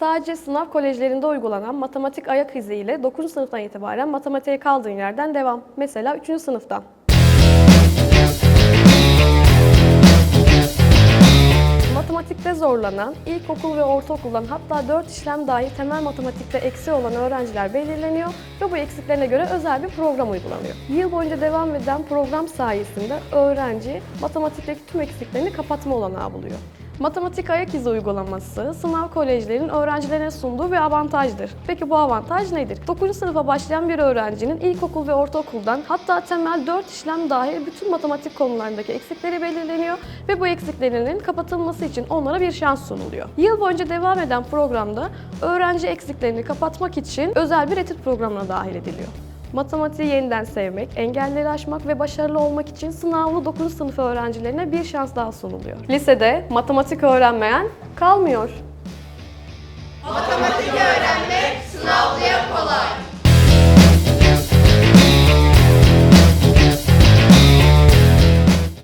Sadece sınav kolejlerinde uygulanan matematik ayak izi ile 9. sınıftan itibaren matematiğe kaldığın yerden devam. Mesela 3. sınıftan. Matematikte zorlanan, ilkokul ve ortaokuldan hatta 4 işlem dahi temel matematikte eksi olan öğrenciler belirleniyor ve bu eksiklerine göre özel bir program uygulanıyor. Yıl boyunca devam eden program sayesinde öğrenci matematikteki tüm eksiklerini kapatma olanağı buluyor. Matematik ayak izi uygulaması sınav kolejlerinin öğrencilerine sunduğu bir avantajdır. Peki bu avantaj nedir? 9. sınıfa başlayan bir öğrencinin ilkokul ve ortaokuldan hatta temel 4 işlem dahil bütün matematik konularındaki eksikleri belirleniyor ve bu eksiklerinin kapatılması için onlara bir şans sunuluyor. Yıl boyunca devam eden programda öğrenci eksiklerini kapatmak için özel bir etüt programına dahil ediliyor. Matematiği yeniden sevmek, engelleri aşmak ve başarılı olmak için sınavlı 9. sınıf öğrencilerine bir şans daha sunuluyor. Lisede matematik öğrenmeyen kalmıyor. Matematik öğrenmeyen